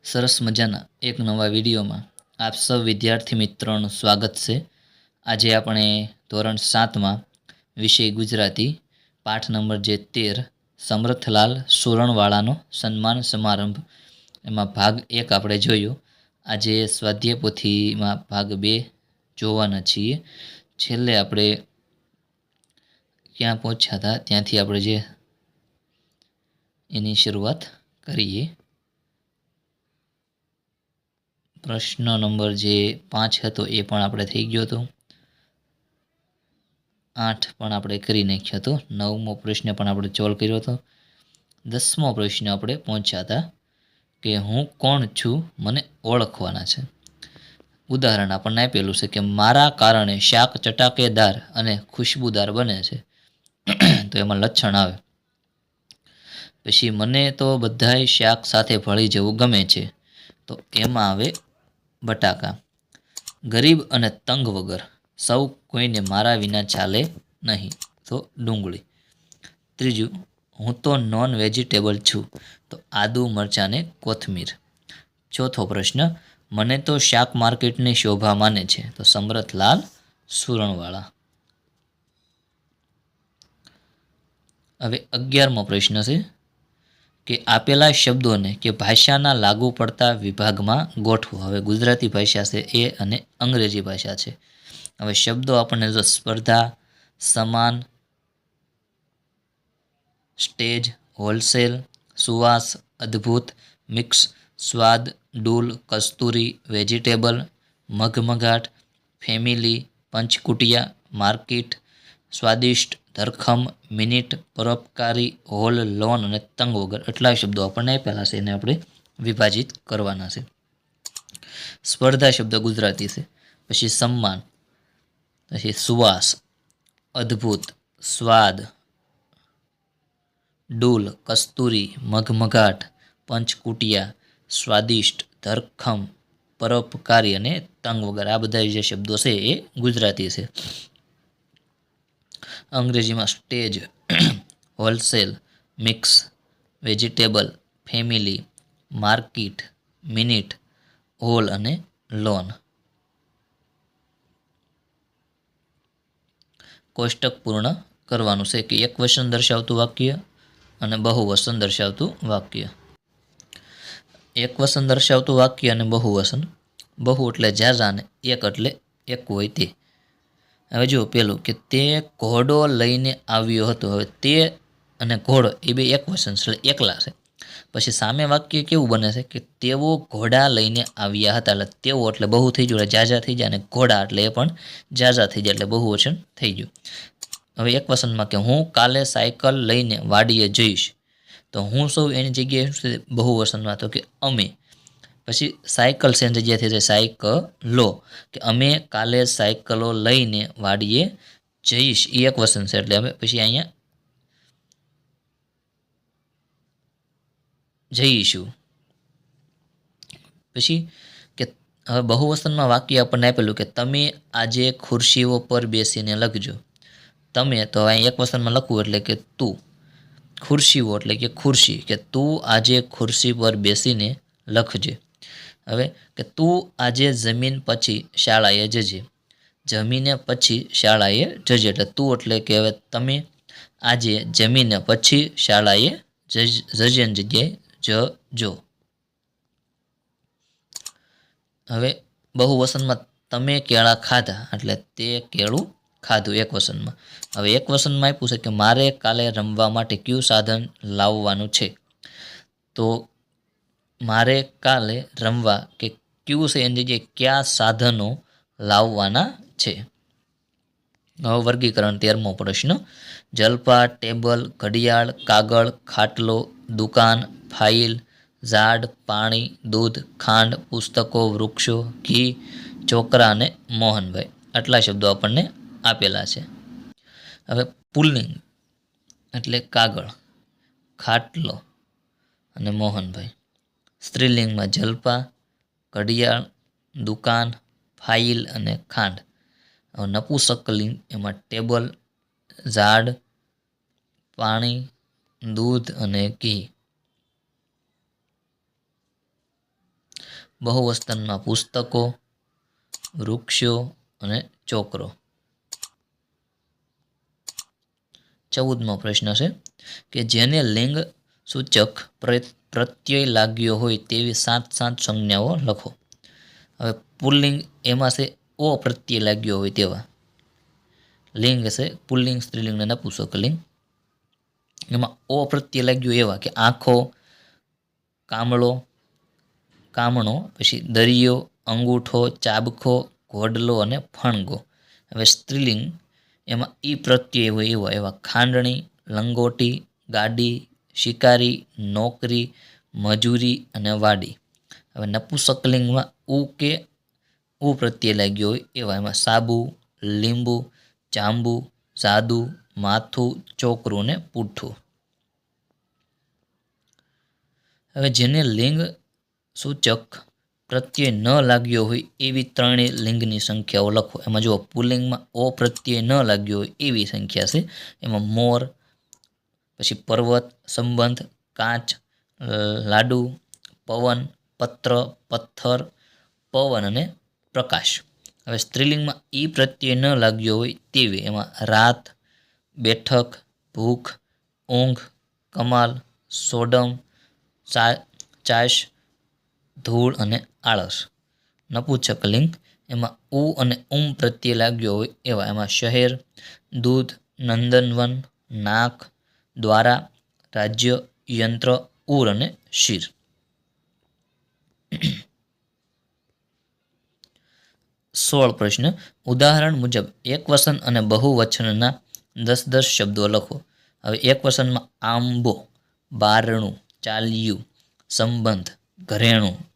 સરસ મજાના એક નવા વિડીયોમાં આપ સૌ વિદ્યાર્થી મિત્રોનું સ્વાગત છે. આજે આપણે ધોરણ સાતમાં વિષય ગુજરાતી પાઠ નંબર જે તેર, સમરથલાલ સુરણવાળાનો સન્માન સમારંભ, એમાં ભાગ એક આપણે જોયો. આજે સ્વાધ્યાય પોથીમાં ભાગ બે જોવાના છીએ. છેલ્લે આપણે ક્યાં પહોંચ્યા હતા ત્યાંથી આપણે જે એની શરૂઆત કરીએ. પ્રશ્ન નંબર જે પાંચ હતો એ પણ આપણે થઈ ગયો હતો. આઠ પણ આપણે કરી નાખ્યો હતો. નવમો પ્રશ્ન પણ આપણે સોલ્વ કર્યો હતો. દસમો પ્રશ્ન આપણે પહોંચ્યા હતા કે હું કોણ છું? મને ઓળખવાના છે. ઉદાહરણ આપણને આપેલું છે કે મારા કારણે શાક ચટાકેદાર અને ખુશ્બુદાર બને છે. તો એમાં લક્ષણ આવે. પછી મને તો બધાય શાક સાથે ભળી જવું ગમે છે. તો એમાં આવે બટાકા. ગરીબ અને તંગ વગર સૌ કોઈને મારા વિના ચાલે નહીં. તો ડુંગળી. ત્રીજું, હું તો નોન વેજીટેબલ છું, તો આદુ મરચાં ને કોથમીર. ચોથો પ્રશ્ન, મને તો શાક માર્કેટની શોભા માને છે, તો સમરથલાલ સુરણવાળા. હવે અગિયારમો પ્રશ્ન છે કે આપેલા શબ્દોને કે ભાષાના લાગુ પડતા વિભાગમાં ગોઠવો. હવે ગુજરાતી ભાષા છે એ અને અંગ્રેજી ભાષા છે. હવે શબ્દો આપણને જો સ્પર્ધા, સમાન, સ્ટેજ, હોલસેલ, સુવાસ, અદ્ભુત, મિક્સ, સ્વાદ, ડૂલ, કસ્તુરી, વેજીટેબલ, મગમગાટ, ફેમિલી, પંચકુટિયા, માર્કેટ, સ્વાદિષ્ટ ધરખમ, મિનિટ, પરોપકારી, હોલ, લોન અને તંગ વગર એટલા શબ્દો આપણને આપેલા છે એને આપણે વિભાજિત કરવાના છે. સ્પર્ધા શબ્દ ગુજરાતી છે. પછી સન્માન, પછી સુવાસ, અદ્ભુત, સ્વાદ, ડૂલ, કસ્તુરી, મઘમઘાટ, પંચકુટિયા, સ્વાદિષ્ટ, ધરખમ, પરોપકારી અને તંગ વગર આ બધા જે શબ્દો છે એ ગુજરાતી છે. અંગ્રેજીમાં stage, wholesale, mix, vegetable, family, market, minute, hall અને લોન. કોષ્ટક પૂર્ણ કરવાનું છે કે એક વચન દર્શાવતું વાક્ય અને બહુ વસન દર્શાવતું વાક્ય. એક વસન દર્શાવતું વાક્ય અને બહુ વસન બહુ એટલે ઝાઝા અને એક એટલે એક હોય તે. હવે જો પેલું કે તે ઘોડો લઈને આવ્યો હતો. હવે તે અને ઘોડો એ બે એક વચન એટલે એકલા છે. પછી સામે વાક્ય કેવું બને છે કે તેઓ ઘોડા લઈને આવ્યા હતા. એટલે તેઓ એટલે બહુ થઈ ગયું, એટલે જાજા થઈ જાય અને ઘોડા એટલે એ પણ જાજા થઈ જાય એટલે બહુ વચન થઈ ગયું. હવે એક વસનમાં કે હું કાલે સાયકલ લઈને વાડીએ જઈશ. તો હું સૌ એની જગ્યાએ બહુ વસનમાં તો કે અમે. પછી સાયકલ એની જગ્યાએ જાય સાયકલો, કે અમે કાલે સાયકલો લઈને વાડીએ જઈશ. એ એક વસન છે એટલે અમે પછી અહીંયા જઈશું. પછી કે હવે બહુવસનમાં વાક્ય આપણને આપેલું કે તમે આજે ખુરશીઓ પર બેસીને લખજો. તમે તો અહીં એક વસનમાં લખવું એટલે કે તું. ખુરશીઓ એટલે કે ખુરશી, કે તું આજે ખુરશી પર બેસીને લખજે. હવે કે તું આજે જમીન પછી શાળાએ જજે. જમીને પછી શાળાએ જજે. એટલે તું એટલે કે હવે તમે આજે જમીને પછી શાળાએ જજે જગ્યાએ જ જો હવે બહુ વસનમાં તમે કેળા ખાધા એટલે તે કેળું ખાધું એક વસનમાં. હવે એક વસનમાં આપ્યું છે કે મારે કાલે રમવા માટે કયું સાધન લાવવાનું છે? તો મારે કાલે રમવા કે ક્યુ છે એની જગ્યાએ કયા સાધનો લાવવાના છે? હવે વર્ગીકરણ તેરમો પ્રશ્ન. જલપા ટેબલ, ઘડિયાળ, કાગળ, ખાટલો, દુકાન, ફાઇલ, ઝાડ, પાણી, દૂધ, ખાંડ, પુસ્તકો, વૃક્ષો, ઘી, ચોકરા અને મોહનભાઈ. આટલા શબ્દો આપણને આપેલા છે. હવે પુલિંગ એટલે કાગળ, ખાટલો અને મોહનભાઈ. સ્ત્રીલિંગમાં જલપા, ઘડિયાળ, દુકાન, ફાઇલ અને ખાંડ. નપુસકલિંગ એમાં ટેબલ, ઝાડ, પાણી, દૂધ અને ઘી. બહુવસ્તનમાં પુસ્તકો, વૃક્ષો અને ચોકરો. ચૌદમો પ્રશ્ન છે કે જેને લિંગ સૂચક પ્ર- પ્રત્યય લાગ્યો હોય તેવી સાત સાત સંજ્ઞાઓ લખો. હવે પુલ્લિંગ એમાં છે ઓ પ્રત્યય લાગ્યો હોય તેવા. લિંગ છે પુલ્લિંગ સ્ત્રીલિંગ અને પુષ્કલિંગ એમાં ઓ પ્રત્યય લાગ્યો એવા કે આંખો, કામળો, કામણો, પછી દરિયો, અંગૂઠો, ચાબખો ઘોડલો અને ફણગો. હવે સ્ત્રીલિંગ એમાં ઈ પ્રત્યય હોય એવા. એવા ખાંડણી, લંગોટી, ગાડી શિકારી, નોકરી, મજૂરી અને વાડી. હવે નપુસકલિંગમાં ઉ કે ઉ પ્રત્યે લાગ્યો હોય એવા એમાં સાબુ, લીંબુ, જાંબુ સાદુ માથું, ચોકરું ને પૂઠું. હવે જેને લિંગ સૂચક પ્રત્યય ન લાગ્યો હોય એવી ત્રણેય લિંગની સંખ્યાઓ લખો. એમાં જુઓ, પુલિંગમાં ઓ પ્રત્યે ન લાગ્યો હોય એવી સંખ્યા છે. એમાં મોર પછી પર્વત, સંબંધ, કાચ લાડુ, પવન, પત્ર, પથ્થર, પવન અને પ્રકાશ. હવે સ્ત્રીલિંગમાં ઈ પ્રત્યય ન લાગ્યો હોય તેવી એમાં રાત, બેઠક, ભૂખ, ઊંઘ, કમાલ, સોડમ ચાશ, ધૂળ અને આળસ. નપુંસક લિંગ એમાં ઉ અને ઉમ પ્રત્યે લાગ્યો હોય એવા એમાં શહેર, દૂધ, નંદનવન, નાક દ્વારા રાજ્ય યંત્ર ઉર અને શિર. સોળ પ્રશ્ન. ઉદાહરણ મુજબ એક વસન અને બહુવચનના દસ દસ શબ્દો લખો. હવે એક વસનમાં આંબો, બારણું, ચાલ્યું, સંબંધ, ઘરેણું,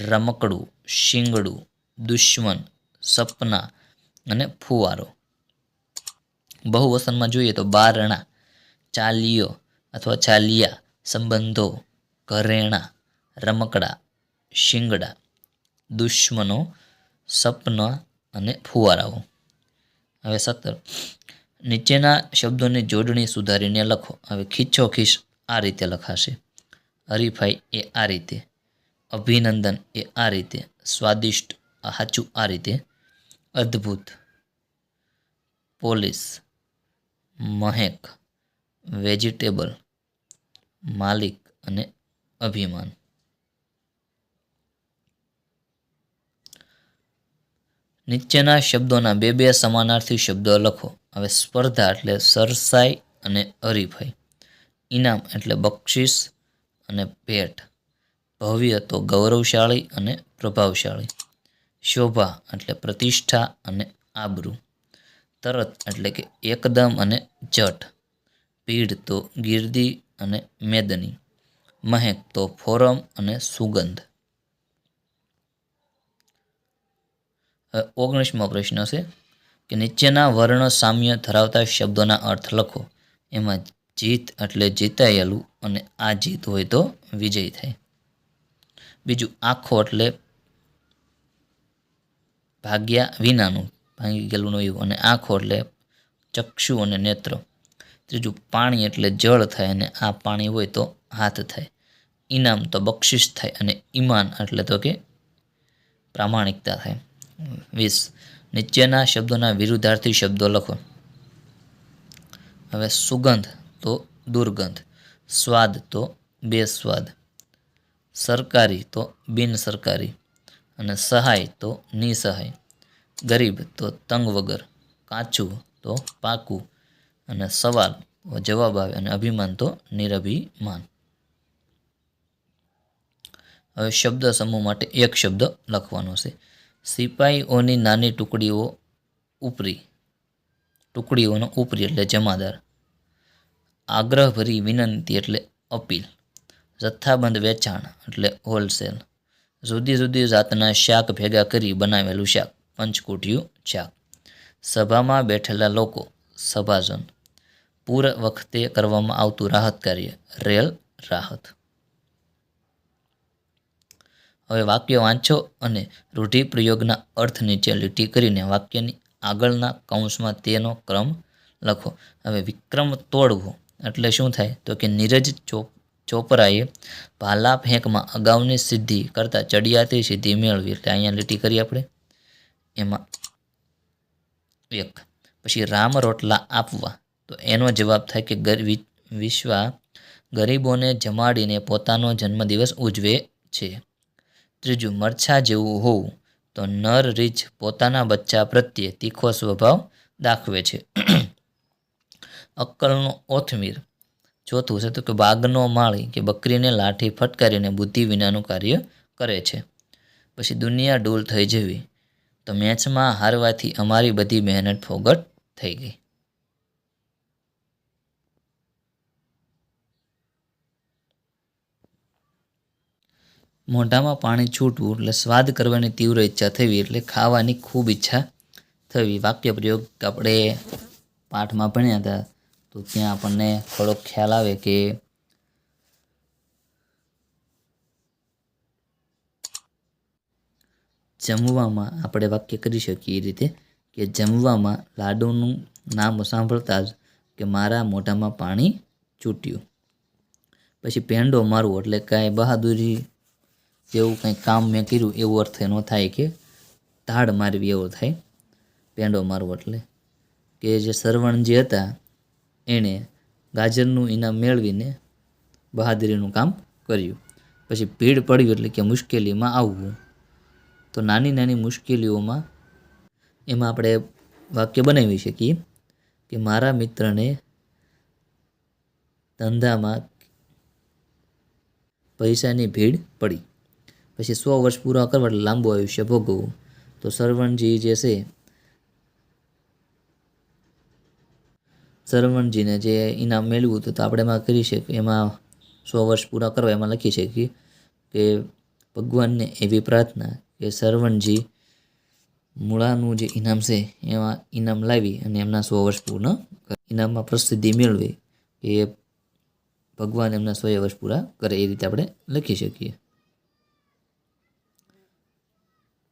રમકડું, શિંગડું, દુશ્મન, સપના અને ફુવારો. બહુવસનમાં જોઈએ તો બારણા ચાલીઓ અથવા ચાલિયા સંબંધો, ઘરેણા, રમકડા, શિંગડા, દુશ્મનો, સપના અને ફુવારાઓ. હવે સત્તર. નીચેના શબ્દોની જોડણી સુધારીને લખો. હવે ખીચો ખીચ આ રીતે લખાશે. હરીફાઈ એ આ રીતે. અભિનંદન એ આ રીતે. સ્વાદિષ્ટ હાચું આ રીતે. અદ્ભુત. પોલીસ. મહેક. વેજીટેબલ, માલિક અને અભિમાન. નીચેના શબ્દોના બે બે સમાનાર્થી શબ્દો લખો. હવે સ્પર્ધા એટલે સરસાઈ અને હરીફાઈ. ઇનામ એટલે બક્ષિસ અને ભેટ. ભવ્ય તો ગૌરવશાળી અને પ્રભાવશાળી. શોભા એટલે પ્રતિષ્ઠા અને આબરૂ. તરત એટલે કે એકદમ અને જટ. ભીડ તો ગીરદી અને મેદની, મહેક તો ફોરમ અને સુગંધ. હવે ઓગણીસમો પ્રશ્ન છે કે નીચેના વર્ણ સામ્ય ધરાવતા શબ્દોના અર્થ લખો. એમાં જીત એટલે જીતાયેલું અને આ જીત હોય તો વિજય થાય. બીજું, આખો એટલે ભાગ્યા વિનાનું, ભાંગી ગયેલું એવું. અને આંખો એટલે ચક્ષુ અને નેત્ર. ત્રીજું પાણી એટલે જળ થાય અને આ પાણી હોય તો હાથ થાય. ઇનામ તો બક્ષિસ થાય અને ઈમાન એટલે તો કે પ્રામાણિકતા થાય. વીસ. નીચેના શબ્દોના વિરુદ્ધાર્થી શબ્દો લખો. હવે સુગંધ તો દુર્ગંધ. સ્વાદ તો બેસ્વાદ. સરકારી તો બિન સરકારી અને સહાય તો નિસહાય. ગરીબ તો તંગ વગર. કાચું તો પાકું. અને સવાલ જવાબ આવે અને અભિમાન તો નિરભિમાન. હવે શબ્દ સમૂહ માટે એક શબ્દ લખવાનો છે. સિપાહીઓની નાની ટુકડીઓ ઉપરી, ટુકડીઓનો ઉપરી એટલે જમાદાર. આગ્રહભરી વિનંતી એટલે અપીલ. જથ્થાબંધ વેચાણ એટલે હોલસેલ. જુદી જુદી જાતના શાક ભેગા કરી બનાવેલું શાક, પંચકૂટિયું શાક. સભામાં બેઠેલા લોકો સભાજન. પૂર વખતે કરવામાં આવતું રાહત કાર્ય, રેલ રાહત. હવે વાક્ય વાંચો અને રૂઢિપ્રયોગના અર્થ નીચે લીટી કરીને વાક્યની આગળના કૌંસમાં તેનો ક્રમ લખો. હવે વિક્રમ તોડવો એટલે શું થાય? તો કે નીરજ ચોપ, ચોપરાએ ભાલા ફેંકમાં અગાઉની સિદ્ધિ કરતાં ચડિયાતી સિદ્ધિ મેળવી. એટલે અહીંયા લીટી કરી આપણે. એમાં એક પછી રામ રોટલા આપવા. તો એનો જવાબ થાય કે વિશ્વા ગરીબોને જમાડીને પોતાનો જન્મદિવસ ઉજવે છે. ત્રીજું, મરછા જેવું હોવું. તો નર રીછ પોતાના બચ્ચા પ્રત્યે તીખો સ્વભાવ દાખવે છે. અક્કલનો ઓથમીર. ચોથું છે તો કે વાઘનો માળી કે બકરીને લાઠી ફટકારીને બુદ્ધિ વિનાનું કાર્ય કરે છે. પછી દુનિયા ડોલ થઈ જવી. તો મેચમાં હારવાથી અમારી બધી મહેનત ફોગટ થઈ ગઈ. મોઢામાં પાણી છૂટવું એટલે સ્વાદ કરવાની તીવ્ર ઈચ્છા થવી એટલે ખાવાની ખૂબ ઈચ્છા થવી. વાક્ય પ્રયોગ આપણે પાઠમાં ભણ્યા હતા. તો ત્યાં આપણને થોડોક ખ્યાલ આવે કે જમવામાં આપણે વાક્ય કરી શકીએ એ રીતે. કે જમવામાં લાડુનું નામ સાંભળતા જ કે મારા મોઢામાં પાણી છૂટ્યું. પછી પેંડો મારવો એટલે કાંઈ બહાદુરી જેવું કંઈ કામ મેં કર્યું એવો અર્થ એનો થાય કે તાડ મારવી એવો થાય. પેંડો મારવો એટલે કે જે સરવણ જે હતા એણે ગાજરનું ઇનામ મેળવીને બહાદુરીનું કામ કર્યું. પછી ભીડ પડ્યું એટલે કે મુશ્કેલીમાં આવવું. તો નાની નાની મુશ્કેલીઓમાં એમાં આપણે વાક્ય બનાવી શકીએ કે મારા મિત્રને ધંધામાં પૈસાની ભીડ પડી. પછી સો વર્ષ પૂરા કરવા એટલે લાંબુ આયુષ્ય ભોગવવું. તો સરવણજી જે છે, સરવણજીને જે ઇનામ મેળવ્યું હતું તો આપણે એમાં કરી શકીએ. એમાં સો વર્ષ પૂરા કરવા એમાં લખી શકીએ કે ભગવાનને એવી પ્રાર્થના કે સરવણજી મૂળાનું જે ઇનામ છે, એમાં ઇનામ લાવી અને એમના સો વર્ષ પૂર્ણ ઇનામમાં પ્રસિદ્ધિ મેળવી એ ભગવાન એમના સો વર્ષ પૂરા કરે એ રીતે આપણે લખી શકીએ.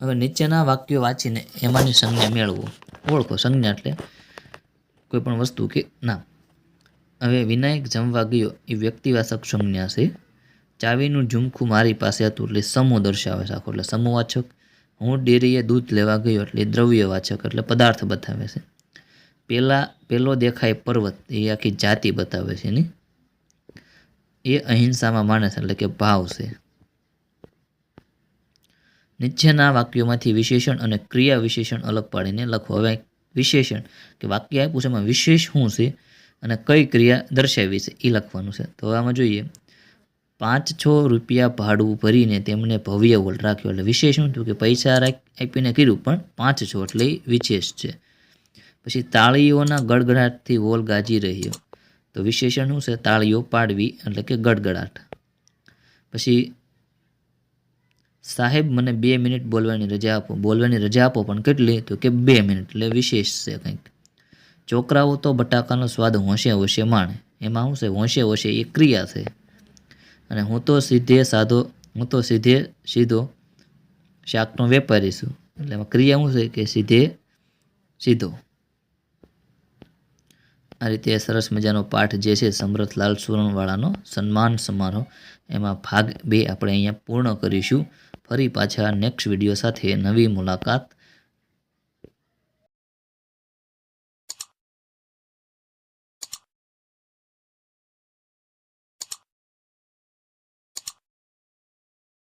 હવે નીચેના વાક્યો વાંચીને એમાંની સંજ્ઞા મેળવો. ઓળખો. સંજ્ઞા એટલે કોઈ પણ વસ્તુ કે નામ. હવે વિનાયક જમવા ગયો એ વ્યક્તિવાચક સંજ્ઞા છે. ચાવીનું ઝુમખું મારી પાસે હતું એટલે સમૂહ દર્શાવે છે. આખો એટલે સમૂહવાચક હું ડેરીએ દૂધ લેવા ગયો એટલે દ્રવ્યવાચક એટલે પદાર્થ બતાવે છે. પેલા, પેલો દેખાય પર્વત, એ આખી જાતિ બતાવે છે ને એ અહિંસામાં છે એટલે કે ભાવ છે. નીચેના વાક્યોમાંથી વિશેષણ અને ક્રિયા વિશેષણ અલગ પાડીને લખો. હવે વિશેષણ કે વાક્ય આપ્યું છે એમાં વિશેષ શું છે અને કઈ ક્રિયા દર્શાવી છે એ લખવાનું છે. તો આમાં જોઈએ. પાંચ છ રૂપિયા ભાડું ભરીને તેમને ભવ્ય હોલ રાખ્યો. એટલે વિશેષ શું કે પૈસા આપીને કર્યું પણ પાંચ છો એટલે વિશેષ છે. પછી તાળીઓના ગડગડાટથી હોલ ગાજી રહ્યો. તો વિશેષણ શું છે? તાળીઓ પાડવી એટલે કે ગડગડાટ. પછી સાહેબ, મને બે મિનિટ બોલવાની રજા આપો. બોલવાની રજા આપો, પણ કેટલી? તો કે બે મિનિટ. એટલે વિશેષ છે કંઈક. છોકરાઓ તો બટાકાનો સ્વાદ હોંશે હોંશે માણે. એમાં શું છે? હોંશે હોંશે એ ક્રિયા છે. અને હું તો સીધે સાધો, હું તો સીધે સીધો શાકનો વેપારી છું. એટલે એમાં ક્રિયા શું છે કે સીધે સીધો. આ રીતે સરસ મજાનો પાઠ જે છે સમરથલાલ સુરણવાળાનો સન્માન સમારોહ, એમાં ભાગ બે આપણે અહીંયા પૂર્ણ કરીશું. ફરી પાછા નેક્સ્ટ વીડિયો સાથે નવી મુલાકાત